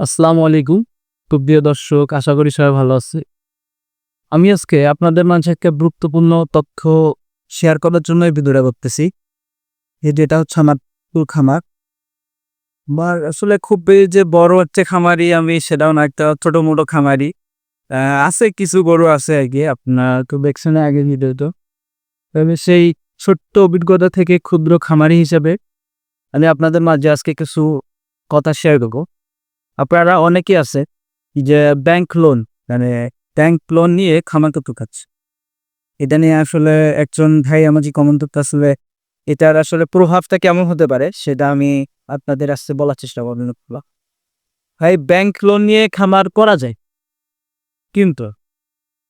আসসালামু আলাইকুম। খুব প্রিয় দর্শক, আশা করি সবাই ভালো আছে। আমি আজকে আপনাদের মাঝে একটা গুরুত্বপূর্ণ তথ্য শেয়ার করার জন্য এই ভিডিওটা করতেছি। এই যেটা হচ্ছে আমার খামার। আমার আসলে খুব বে- যে বড় হচ্ছে খামারি আমি, সেটাও না, একটা ছোট মোটো খামারি। আছে কিছু গরু আছে আর কি আপনার তো দেখছেন আগে ভিডিও তো তবে সেই ছোট্ট অভিজ্ঞতা থেকে ক্ষুদ্র খামারি হিসাবে আমি আপনাদের মাঝে আজকে কিছু কথা শেয়ার করব। আপনারা অনেকে আছে যে ব্যাংক লোন মানে ব্যাংক লোন নিয়ে খামার করতে খাচ্ছে এটা নিয়ে আসলে একজন ভাই আমাকে কমেন্ট করতে আসলে এটার আসলে প্রভাবটা কেমন হতে পারে, সেটা আমি আপনাদের আসতে বলার চেষ্টা করবেন ভাই ব্যাংক লোন নিয়ে খামার করা যায়, কিন্তু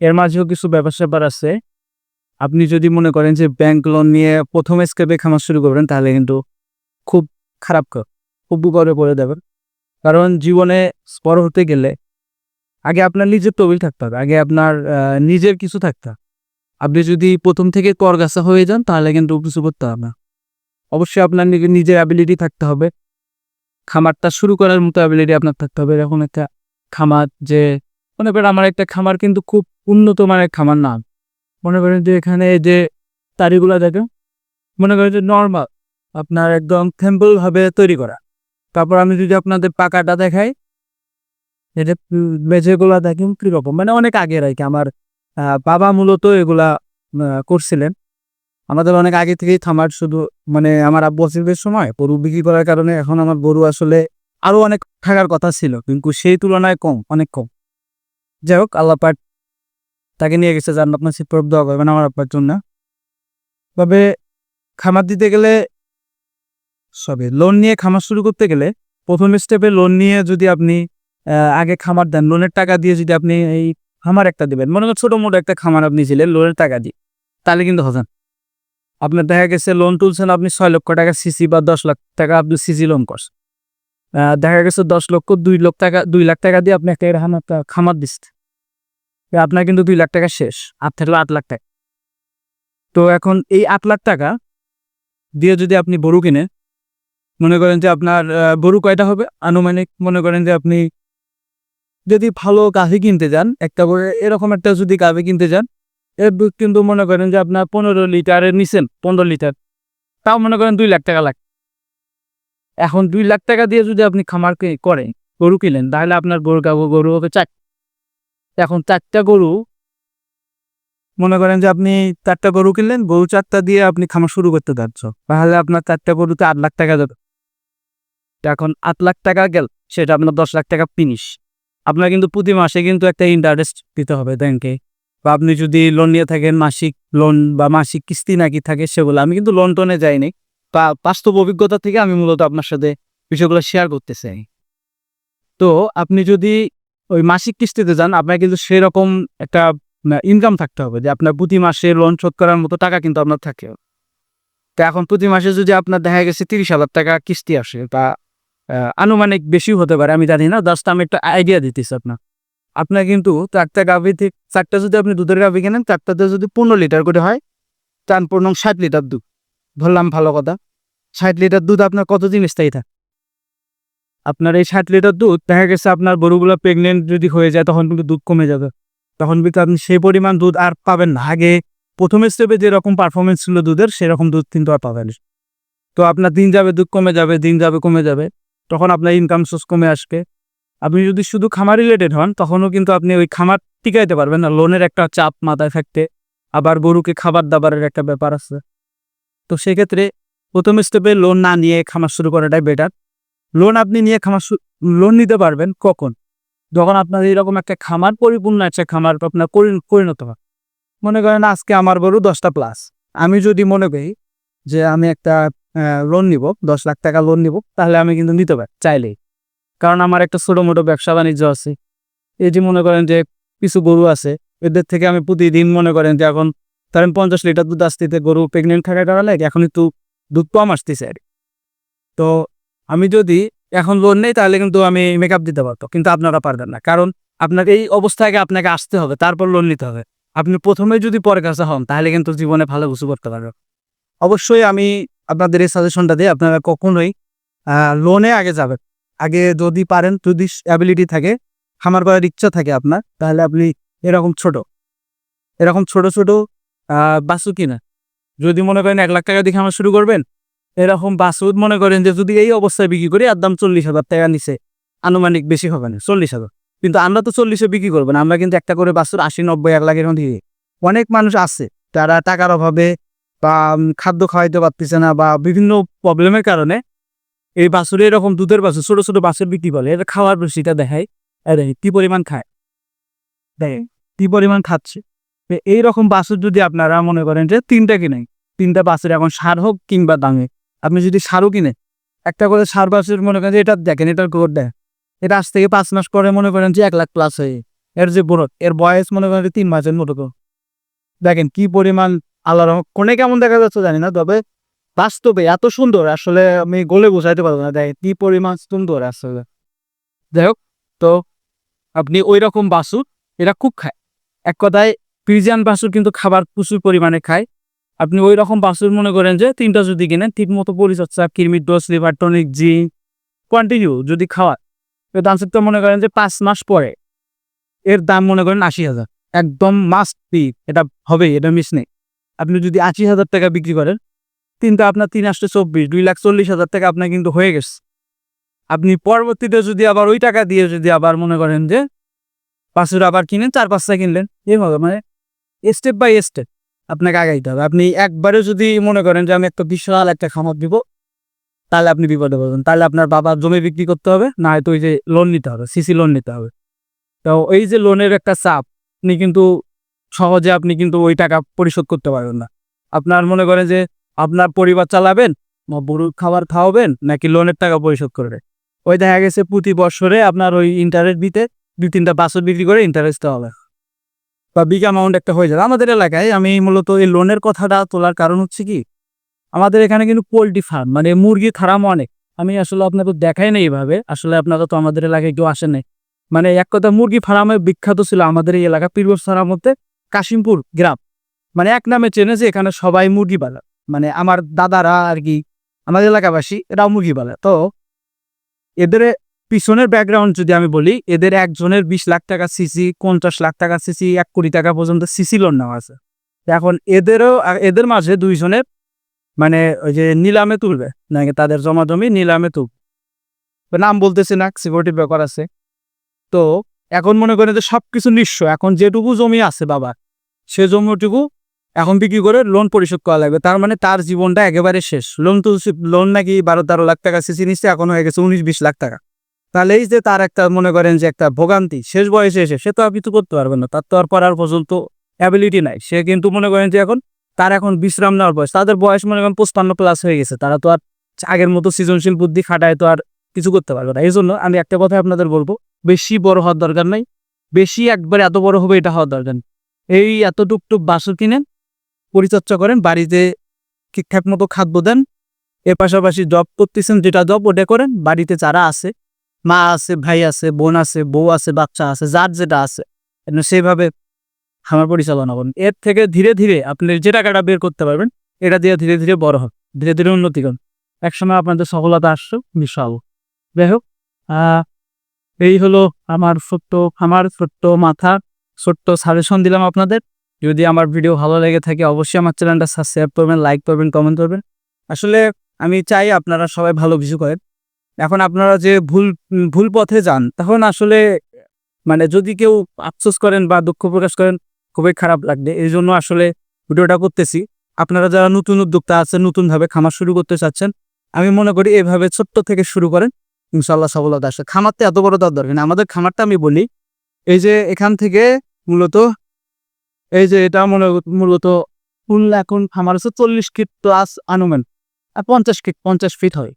এর মাঝেও কিছু ব্যাপার স্যাপার আছে। আপনি যদি মনে করেন যে ব্যাংক লোন নিয়ে প্রথম স্কেপে খামার শুরু করবেন, তাহলে কিন্তু খুব খারাপ খুব বিপদে পড়ে দেবেন কারণ জীবনে বড় হতে গেলে আগে আপনার নিজের তবিল থাকতে হবে, আগে আপনার নিজের কিছু থাকতে। আপনি যদি প্রথম থেকে করগাছা হয়ে যান, তাহলে কিন্তু কিছু করতে হবে না। অবশ্যই আপনার নিজের অ্যাবিলিটি থাকতে হবে। খামারটা শুরু করার মতো অ্যাবিলিটি আপনার থাকতে হবে। এরকম একটা খামার যে, মনে করেন আমার একটা খামার কিন্তু খুব উন্নত মানের খামার না। মনে করেন যে এখানে যে তারিগুলো দেখেন, মনে করেন যে নর্মাল আপনার একদম সিম্পল ভাবে তৈরি করা। তারপর আমি যদি আপনাদের পাকাটা দেখাই, এটা মেঝেগুলা দেখেন কীরকম। মানে অনেক আগের আর কি, আমার বাবা মূলত এগুলা করছিলেন। আমাদের অনেক আগে থেকেই থামার শুধু মানে আমার আব্বু সময়, গরু বিক্রি করার কারণে এখন আমার গরু আসলে আরও অনেক থাকার কথা ছিল, কিন্তু সেই তুলনায় কম, অনেক কম। যাই হোক, আল্লাহ পাক তাকে নিয়ে গেছে যার আপনার সিপ্রব দেওয়া করবেন আমার আব্বার জন্য। তবে খামার দিতে গেলে সবে। লোন নিয়ে খামার শুরু করতে গেলে প্রথম স্টেপে লোন নিয়ে যদি আপনি আগে খামার দেন লোনের টাকা দিয়ে যদি আপনি এই খামার একটা দিবেন, মনে করেন ছোটো মোটো একটা খামার আপনি ছিলেন লোনের টাকা দিয়ে, তাহলে কিন্তু হবেন আপনার দেখা গেছে লোন তুলছেন আপনি ছয় লক্ষ টাকা সিসি বা দশ লাখ টাকা আপনি সিসি লোন করছেন। দেখা গেছে দশ লক্ষ, দুই লক্ষ টাকা, দুই লাখ টাকা দিয়ে আপনি একটা খামার দিচ্ছে আপনার কিন্তু দুই লাখ টাকা শেষ, আট থেকে আট লাখ টাকা। তো এখন এই আট লাখ টাকা দিয়ে যদি আপনি গরু কিনে মনে করেন যে আপনার গরু কয়টা হবে? আনুমানিক মনে করেন যে আপনি যদি ভালো গাভি কিনতে যান, একটা করে এরকম একটা যদি গাভি কিনতে যান এর দুধ কিন্তু মনে করেন যে আপনার পনেরো লিটারের নিছেন, পনেরো লিটার। তাও মনে করেন দুই লাখ টাকা লাগে। এখন দুই লাখ টাকা দিয়ে যদি আপনি খামার করেন, গরু কিনেন, তাহলে আপনার গরু গরু হবে চার। এখন চারটা গরু, মনে করেন যে আপনি চারটা গরু কিনলেন, গরু চারটা দিয়ে আপনি খামার শুরু করতে যাচ্ছ। তাহলে আপনার চারটা গরুতে আট লাখ টাকা যাবে। এখন আট লাখ টাকা গেল, সেটা আপনার দশ লাখ টাকা ফিনিশ আপনার কিন্তু প্রতি মাসে কিন্তু একটা ইন্টারেস্ট দিতে হবে ব্যাংকে বা আপনি যদি লোন নিয়ে থাকেন, মাসিক লোন বা মাসিক কিস্তি নাকি থাকে সেগুলো, আমি কিন্তু লোন টোনে যাইনি। বা বাস্তব অভিজ্ঞতা থেকে আমি মূলত আপনার সাথে বিষয়গুলো শেয়ার করতে চাই। তো আপনি যদি ওই মাসিক কিস্তিতে যান, আপনার কিন্তু সেরকম একটা ইনকাম থাকতে হবে যে আপনার প্রতি মাসে লোন শোধ করার মতো টাকা কিন্তু আপনার থাকে তো এখন প্রতি মাসে যদি আপনার দেখা গেছে তিরিশ হাজার টাকা কিস্তি আসে বা আনুমানিক বেশি হতে পারে, আমি জানি না জাস্ট আমি একটা আইডিয়া দিতেছি আপনার আপনার কিন্তু চারটা গাভি থেকে চারটা যদি আপনি দুধের গাভি কেনেন, চারটাতে যদি পনেরো লিটার করে হয় চার পনেরো ষাট লিটার দুধ। ধরলাম ভালো কথা। ষাট লিটার দুধ আপনার কত কতদিন স্থায়ী থাকে? আপনার এই ষাট লিটার দুধ, দেখা গেছে আপনার গরুগুলো প্রেগনেন্ট যদি হয়ে যায়, তখন কিন্তু দুধ কমে যাবে। তখন কিন্তু আপনি সেই পরিমাণ দুধ আর পাবেন না। আগে প্রথম স্টেপে যেরকম পারফরমেন্স ছিল দুধের, সেরকম দুধ কিন্তু আর পাবেন। তো আপনার দিন যাবে, দুধ কমে যাবে, দিন যাবে, কমে যাবে। তখন আপনার ইনকাম সোর্স কমে আসবে। আপনি যদি শুধু খামার রিলেটেড হন, তখনও কিন্তু আপনি ওই খামার টিকাইতে পারবেন না। লোনের একটা চাপ মাথায় থাকতে আবার গরুকে খাবার দাবারের একটা ব্যাপার আছে। তো সেক্ষেত্রে প্রথম স্টেপে লোন না নিয়ে খামার শুরু করাটাই বেটার লোন আপনি নিয়ে খামার লোন নিতে পারবেন কখন? যখন আপনার এরকম একটা খামার পরিপূর্ণ একটা খামার আপনার পরি- পরিণত হয়। মনে করেন আজকে আমার গরু দশটা প্লাস আমি যদি মনে করি যে আমি একটা লোন নিব, দশ লাখ টাকা লোন নিব, তাহলে আমি কিন্তু নিতে পারি, চাইলেই। কারণ আমার একটা ছোটো মোটো ব্যবসা বাণিজ্য আছে। এই যে মনে করেন যে কিছু গরু আছে, এদের থেকে আমি প্রতিদিন মনে করেন যে এখন ধরেন পঞ্চাশ লিটার দুধ আসতেছে, গরু প্রেগনেন্ট থাকার কারণে এখন একটু দুধ কম আসতেছে আর তো আমি যদি এখন লোন নেই, তাহলে কিন্তু আমি মেকআপ দিতে পারতো কিন্তু আপনারা পারবেন না। কারণ আপনাকে এই অবস্থায় আপনাকে আসতে হবে, তারপর লোন নিতে হবে। আপনি প্রথমে যদি পরে কাছে হন, তাহলে কিন্তু জীবনে ভালো কিছু করতে পারবেন। অবশ্যই আমি আপনাদের এই সাজেশনটা দিয়ে আপনারা কখনোই লোনে আগে যাবেন। আগে যদি পারেন, যদি অ্যাবিলিটি থাকে, খামার করার ইচ্ছা থাকে আপনার, তাহলে আপনি এরকম ছোট এরকম ছোট ছোট বাসু কিনা যদি মনে করেন এক লাখ টাকা দিয়ে খামার শুরু করবেন, এরকম বাছুর মনে করেন যে, যদি এই অবস্থায় বিক্রি করি, আর দাম চল্লিশ হাজার টাকা নিচে, আনুমানিক বেশি হবে না, চল্লিশ হাজার। কিন্তু আমরা তো চল্লিশে বিক্রি করব না, আমরা কিন্তু একটা করে বাসুর আশি, নব্বই, এক লাখের মধ্যে অনেক মানুষ আছে, তারা টাকার অভাবে বা খাদ্য খাওয়াইতে পারতেছে না বা বিভিন্ন প্রবলেমের কারণে এই বাছুরে এরকম দুধের বাছুর, ছোট ছোট বাছুর বিক্রি করে। এটা খাওয়ার রুচিটা দেখায় এই দেখেন, কি পরিমাণ খায়? দেখেন, কি পরিমাণ খাচ্ছে? তো এইরকম বাছুর যদি আপনারা মনে করেন যে তিনটা কিনে তিনটা বাছুর এখন সার হোক কিংবা দামে। আপনি যদি সারও কিনে একটা করে সার বাছুর মনে করেন যে এটা দেখেন, এটার গোর দেয় এটা আজ থেকে পাঁচ মাস পরে মনে করেন যে এক লাখ প্লাস হয়ে এর যে বড়, এর বয়স মনে করেন তিন মাসের মতো। দেখেন, কি পরিমাণ আল্লাহ কোনে কেমন দেখা যাচ্ছে জানি না, তবে বাস্তবে এত সুন্দর, আসলে আমি গোলে বোঝাইতে পারব না, দেখেন কি পরিমাণ সুন্দর আসলে। যাই হোক, তো আপনি ওই রকম বাসুর এরা খুব খায়। এক কথায় পিজিয়ান বাসুর কিন্তু খাবার প্রচুর পরিমাণে খায়। আপনি ওই রকম বাসুর মনে করেন যে, তিনটা যদি কিনেন ঠিক মতো পরিচর্যা কিরমির ডোজ, লিভার টনিক জি কন্টিনিউ যদি খাওয়া এর দাম তো মনে করেন যে পাঁচ মাস পরে। এর দাম মনে করেন আশি হাজার। একদম মাস্ট বি এটা হবে এটা মিস নেই। আপনি যদি আশি হাজার টাকা বিক্রি করেন তিনটা আপনার তিন আসতে চব্বিশ, দুই লাখ চল্লিশ হাজার টাকা আপনার কিন্তু হয়ে গেছে। আপনি পরবর্তীতে যদি আবার ওই টাকা দিয়ে যদি আবার মনে করেন যে পাঁচশো আবার কিনেন, চার পাঁচটা কিনলেন, এভাবে মানে স্টেপ বাই স্টেপ আপনাকে আগাইতে হবে। আপনি একবারে যদি মনে করেন যে আমি একটা বিশাল একটা খামার দিব, তাহলে আপনি বিপদে পড়বেন। তাহলে আপনার বাবার জমি বিক্রি করতে হবে, না হয়তো ওই যে লোন নিতে হবে সিসি লোন নিতে হবে। তো এই যে লোনের একটা চাপ, আপনি কিন্তু সহজে আপনি কিন্তু ওই টাকা পরিশোধ করতে পারবেন না। আপনার মনে করেন যে আপনার পরিবার চালাবেন, বা গরুর খাবার খাওয়াবেন, নাকি লোনের টাকা পরিশোধ করবে? ওই দেখা গেছে প্রতি বছরে আপনার ওই ইন্টারেস্ট দিতে দুই তিনটা বাছর বিক্রি করে ইন্টারেস্ট দেওয়া হবে বা বিগ অ্যামাউন্ট একটা হয়ে যাবে আমাদের এলাকায় আমি মূলত এই লোনের কথাটা তোলার কারণ হচ্ছে কি? আমাদের এখানে কিন্তু পোলট্রি ফার্ম মানে মুরগি ফার্ম অনেক। আমি আসলে আপনাকে দেখাই নাই এইভাবে আসলে আপনারা তো আমাদের এলাকায় কেউ আসেন নাই। মানে এক কথা মুরগি ফার্মে বিখ্যাত ছিল আমাদের এই এলাকা পীরবছার মধ্যে। কাশিমপুর গ্রাম। মানে এক নামে চেনে যে এখানে সবাই মুরগি পালে। মানে আমার দাদারা আর কি, আমাদের এলাকাবাসী এরাও মুরগি পালে। তো এদের পিছনের ব্যাকগ্রাউন্ড যদি আমি বলি, এদের একজনের বিশ লাখ টাকা সিসি পঞ্চাশ লাখ টাকা সিসি এক কোটি টাকা পর্যন্ত সিসি লোন নেওয়া আছে। এখন এদেরও এদের মাঝে দুইজনের মানে ওই যে নিলামে তুলবে, নাকি তাদের জমা জমি নিলামে তুলবে। নাম বলতেছি না সিকিউরিটি ব্যাপার আছে। তো এখন মনে করেন যে সব কিছু নিঃস্ব। এখন যেটুকু জমি আছে বাবা, সে জমিটুকু এখন বিক্রি করে লোন পরিশোধ করা লাগবে। তার মানে তার জীবনটা একেবারে শেষ। লোন তো লোন নাকি বারো তেরো লাখ টাকা সিসি নিচ্ছে, এখন হয়ে গেছে উনিশ বিশ লাখ টাকা। তাহলে এই যে তার একটা মনে করেন যে একটা ভোগান্তি, শেষ বয়সে এসে সে তো আর কিছু করতে পারবে না। তার তো আর পড়ার পর্যন্ত অ্যাবিলিটি নাই। সে কিন্তু মনে করেন যে এখন তার এখন বিশ্রাম নেওয়ার বয়স। তাদের বয়স মনে করেন পঁচপান্ন প্লাস হয়ে গেছে। তারা তো আর আগের মতো সৃজনশীল বুদ্ধি খাটায় তো আর কিছু করতে পারবে না। এই জন্য আমি একটা কথা আপনাদের বলব বেশি বড় হওয়ার দরকার নাই। বেশি একবার এত বড় হবে এটা হওয়ার দরকার এই এত টুকটুক বাসর কিনেন পরিচর্যা করেন বাড়িতে ঠিকঠাক মতো খাদ্য দেন। এর পাশাপাশি জব করতেছেন যেটা জব ওটা করেন। বাড়িতে যারা আছে মা আছে ভাই আছে বোন আছে বউ আছে বাচ্চা আছে যার যেটা আছে আপনি সেইভাবে খামার পরিচালনা করুন। এর থেকে ধীরে ধীরে আপনি যে টাকাটা বের করতে পারবেন এটা দিয়ে ধীরে ধীরে বড় হবে ধীরে ধীরে উন্নতি করুন। একসময় আপনাদের সফলতা আসছে বিশাল যাই হোক আহ, এই হলো আমার ছোট্ট আমার ছোট্ট মাথা। ছোট্ট সাজেশন দিলাম আপনাদের। যদি আমার ভিডিও ভালো লেগে থাকে, অবশ্যই আমার চ্যানেলটা সাবস্ক্রাইব করবেন লাইক করবেন কমেন্ট করবেন। আসলে আমি চাই আপনারা সবাই ভালো কিছু করেন। এখন আপনারা যে ভুল ভুল পথে যান, তখন আসলে মানে যদি কেউ আফসোস করেন বা দুঃখ প্রকাশ করেন, খুবই খারাপ লাগবে। এই জন্য আসলে ভিডিওটা করতেছি। আপনারা যারা নতুন উদ্যোক্তা আছেন, নতুনভাবে খামার শুরু করতে চাচ্ছেন, আমি মনে করি এভাবে ছোট্ট থেকে শুরু করেন। ইনশাল্লাহ সফলতা আসে খামারতে এত বড় দেওয়ার দরকার। আমাদের খামারটা আমি বলি, এই যে এখান থেকে মূলত, এই যে এটা মূলত ফুল এখন খামার হচ্ছে চল্লিশ ফিট প্লাস আনুমান, আর পঞ্চাশ ফিট পঞ্চাশ ফিট হয়।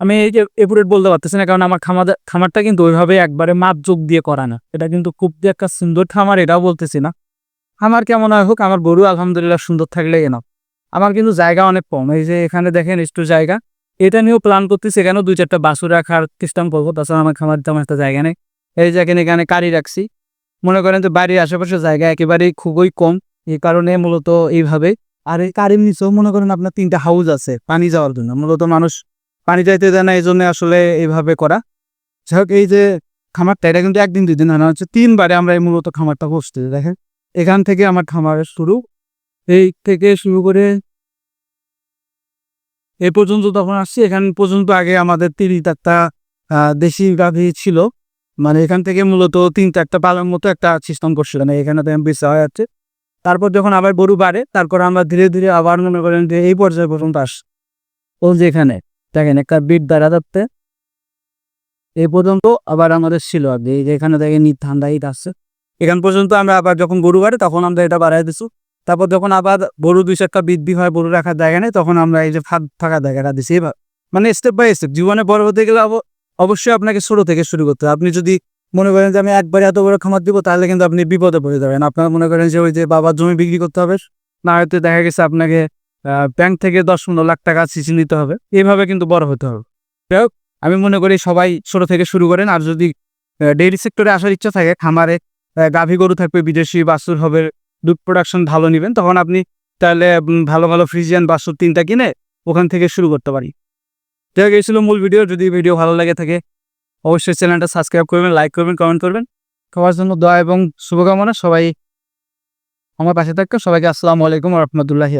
আমি এই যে এপুরেট বলতে পারতেছি না, কারণ আমার খামার, খামারটা কিন্তু ওইভাবে একবারে মাপ যোগ দিয়ে করা না। এটা কিন্তু খুব যে একটা সুন্দর খামার, এটাও বলতেছি না। আমার কেমন হয় হোক, আমার গরু আলহামদুলিল্লাহ সুন্দর থাকলে এনাফ। আমার কিন্তু জায়গা অনেক কম। এই যে এখানে দেখেন একটু জায়গা। এটা নিয়েও প্ল্যান করতেছি এখানেও দুই চারটা বাসু রাখার চেষ্টা করব? তাছাড়া আমার খামার তেমন একটা জায়গা নেই। এই যে এখানে এখানে কারি রাখছি। মনে করেন যে বাড়ির আশেপাশে জায়গা একেবারেই খুবই কম। এই কারণে মূলত এইভাবে। আর এই কারির নিচেও মনে করেন আপনার তিনটা হাউস আছে পানি যাওয়ার জন্য। মূলত মানুষ পানি যাইতে দেয় না এই জন্য আসলে এইভাবে করা। যাই হোক এই যে খামারটা, এটা কিন্তু একদিন, দুই দিন হয় না, হচ্ছে তিনবারে আমরা এই মূলত খামারটা বসতে দেখেন, এখান থেকে আমার খামারের শুরু। এই থেকে শুরু করে এ পর্যন্ত তখন আসছি। এখান পর্যন্ত আগে আমাদের তিন চারটা দেশি গাভী ছিল। মানে এখান থেকে মূলত তিন চারটা পালার মতো একটা সিস্টেম করছিল না এখানে তো বেচা হয়ে যাচ্ছে। তারপর যখন আবার গরু বাড়ে, তারপর আমরা ধীরে ধীরে আবার মনে করেন যে এই পর্যায়ে পর্যন্ত আস ও যেখানে দেখেন একটা বিট দ্বারা যাচ্ছে এই পর্যন্ত আবার আমাদের ছিল আর এখানে দেখেন ঠান্ডা হিট আসছে। এখান পর্যন্ত আমরা আবার যখন গরু বাড়ে, তখন আমরা এটা বাড়াই দিচ্ছি তারপর যখন আবার গরু দুই চারটা বৃদ্ধি হয় গরু রাখার জায়গা নেই তখন আমরা এই যে ফাঁদ থাকা জায়গাটা দিচ্ছি এবার মানে স্টেপ বাই স্টেপ জীবনে বড় হতে গেলে অব- অবশ্যই আপনাকে ছোট থেকে শুরু করতে হবে। আপনি যদি মনে করেন যে আমি একবারে এত বড় খামার দিব তাহলে কিন্তু আপনি বিপদে পড়ে যাবেন। আপনার মনে করেন যে ওই যে বাবার জমি বিক্রি করতে হবে না হয়তো দেখা গেছে আপনাকে ব্যাংক থেকে দশ পনেরো লাখ টাকা সিসি নিতে হবে। এইভাবে কিন্তু বড় হতে হবে। যাই হোক, আমি মনে করি সবাই ছোট থেকে শুরু করেন। আর যদি ডেইরি সেক্টরে আসার ইচ্ছা থাকে খামারে গাভী গরু থাকবে বিদেশি বাছুর হবে দুধ প্রোডাকশন ভালো নেবেন, তখন আপনি তাহলে ভালো ভালো ফ্রিজিয়ান বাসুর তিনটা কিনে ওখান থেকে শুরু করতে পারি। যাই গিয়েছিল মূল ভিডিও যদি ভিডিও ভালো লাগে থাকে, অবশ্যই চ্যানেলটা সাবস্ক্রাইব করবেন লাইক করবেন কমেন্ট করবেন। সবার জন্য দয়া এবং শুভকামনা, সবাই আমার পাশে থাকবে সবাইকে আসসালামু আলাইকুম রহমতুল্লাহ